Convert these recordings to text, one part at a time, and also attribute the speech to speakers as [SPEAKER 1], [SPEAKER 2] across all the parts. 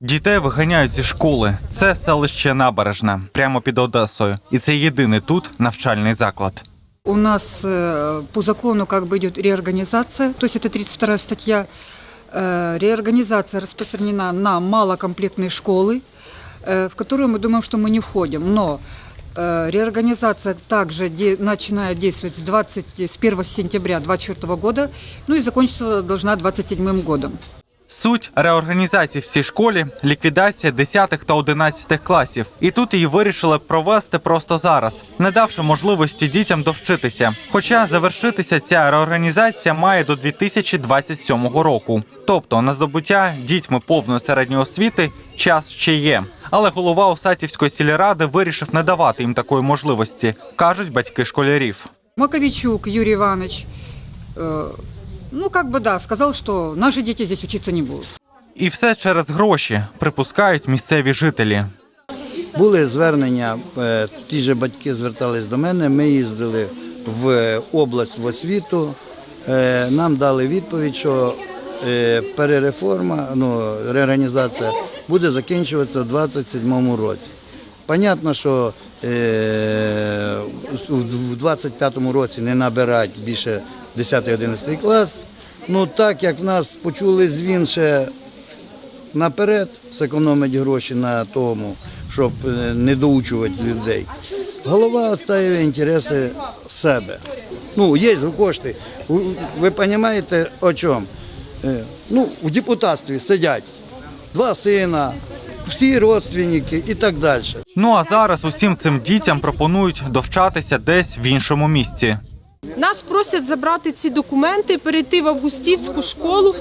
[SPEAKER 1] Дітей виганяють зі школи. Це селище Набережна, прямо під Одесою. І це єдиний тут навчальний заклад.
[SPEAKER 2] У нас э, по закону как бы идет реорганизация, то есть это 32 статья. Э, Реорганизация распространена на малокомплектные школы, э, в которую мы думаем, что мы не входим. Но э, реорганизация также де- начинает действовать с, 20, с 1 сентября 2024 года, ну и закончиться должна 27 годом.
[SPEAKER 1] Суть реорганізації в цій школі ліквідація 10 та 11 класів. І тут її вирішили провести просто зараз, не давши можливості дітям довчитися. Хоча завершитися ця реорганізація має до 2027 року. Тобто на здобуття дітьми повної середньої освіти час ще є. Але голова Осатівської сільради вирішив не давати їм такої можливості, кажуть батьки школярів.
[SPEAKER 2] Маковичук Юрий Иванович, э, ну как бы да, сказал, что наши дети здесь учиться не будут.
[SPEAKER 1] І все через гроші припускають місцеві жителі.
[SPEAKER 3] Були звернення, е, ті ж батьки звертались до мене. Ми їздили в область в освіту. Е, Нам дали відповідь, що е, перереформа, ну, реорганізація буде закінчуватися в 2027 році. Понятно, що е, в 25-му році не набирають більше 10-11 клас. Ну так як в нас почули звін ще наперед, зекономить гроші на тому, щоб е, не доучувати людей. Голова відстоює інтереси себе. Ну, є кошти. Ви- Ви розумієте, о чому? Е, Ну, в депутатстві сидять два сина, всі родственники і так далі.
[SPEAKER 1] Ну а зараз усім цим дітям пропонують довчатися десь в іншому місці.
[SPEAKER 4] Нас просять забрати ці документи, перейти в Августівську школу.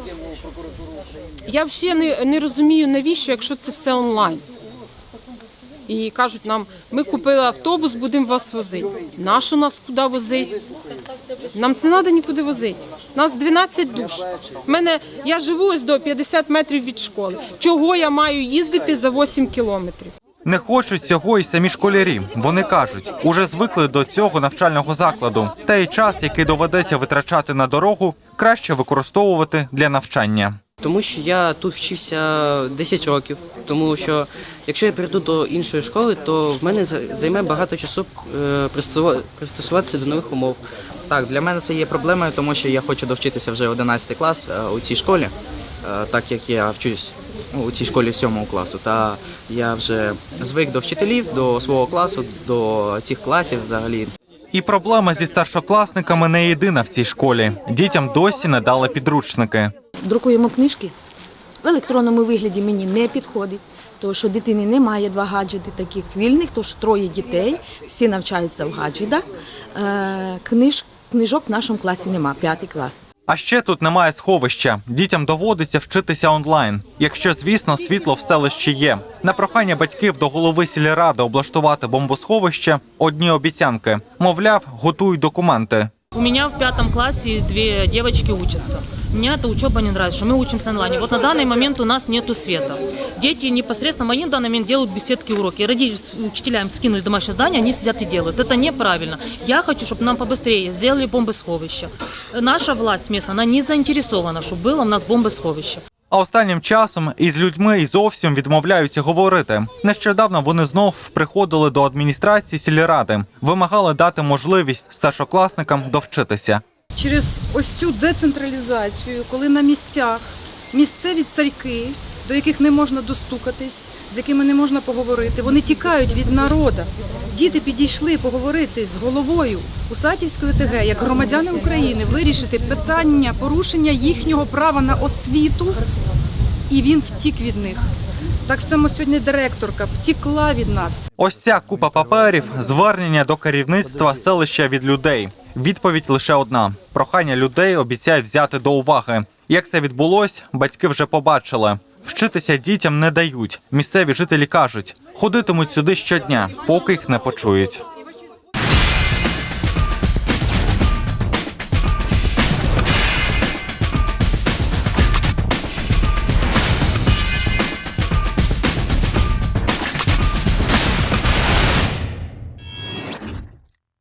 [SPEAKER 4] Я взагалі не, не розумію, навіщо, якщо це все онлайн. І кажуть нам, ми купили автобус, будемо вас возити. Нащо нас куди возити? Нам це треба нікуди возити. Нас 12 душ. Мене, я живу ось до 50 метрів від школи. Чого я маю їздити за 8 кілометрів?
[SPEAKER 1] Не хочуть цього і самі школярі. Вони кажуть, уже звикли до цього навчального закладу. Та й час, який доведеться витрачати на дорогу, краще використовувати для навчання.
[SPEAKER 5] Тому що я тут вчився 10 років. Тому що якщо я перейду до іншої школи, то в мене займе багато часу е, пристосуватися до нових умов.
[SPEAKER 6] Так, для мене це є проблемою, тому що я хочу довчитися вже 11 клас е, у цій школі, е, так як я вчусь ну, у цій школі 7 класу. Та я вже звик до вчителів, до свого класу, до цих класів взагалі.
[SPEAKER 1] І проблема зі старшокласниками не єдина в цій школі. Дітям досі не дали підручники.
[SPEAKER 7] друкуємо книжки. В електронному вигляді мені не підходить, тому що дитини немає два гаджети таких вільних, тож троє дітей, всі навчаються в гаджетах. Е, Книж, книжок в нашому класі нема, п'ятий клас.
[SPEAKER 1] А ще тут немає сховища. Дітям доводиться вчитися онлайн. Якщо, звісно, світло в селищі є. На прохання батьків до голови сільради облаштувати бомбосховище одні обіцянки. Мовляв, готують документи.
[SPEAKER 8] У меня в пятом классе две девочки учатся. Мне эта учеба не нравится, что мы учимся онлайн. Вот на данный момент у нас нету света. Дети непосредственно, они на данный момент делают беседки уроки. Родители учителям скинули домашнее задание, они сидят и делают. Это неправильно. Я хочу, чтобы нам побыстрее сделали бомбосховище. Наша власть местная, она не заинтересована, чтобы было у нас бомбосховище.
[SPEAKER 1] А останнім часом із людьми і зовсім відмовляються говорити. Нещодавно вони знов приходили до адміністрації сільради, вимагали дати можливість старшокласникам довчитися.
[SPEAKER 9] через ось цю децентралізацію, коли на місцях місцеві царьки, до яких не можна достукатись, з якими не можна поговорити, вони тікають від народу. Діти підійшли поговорити з головою Усатівської ОТГ, як громадяни України, вирішити питання порушення їхнього права на освіту, і він втік від них. Так само сьогодні директорка втікла від нас.
[SPEAKER 1] Ось ця купа паперів звернення до керівництва селища від людей. Відповідь лише одна: прохання людей обіцяють взяти до уваги. Як це відбулось, батьки вже побачили. Вчитися дітям не дають. Місцеві жителі кажуть, ходитимуть сюди щодня, поки їх не почують.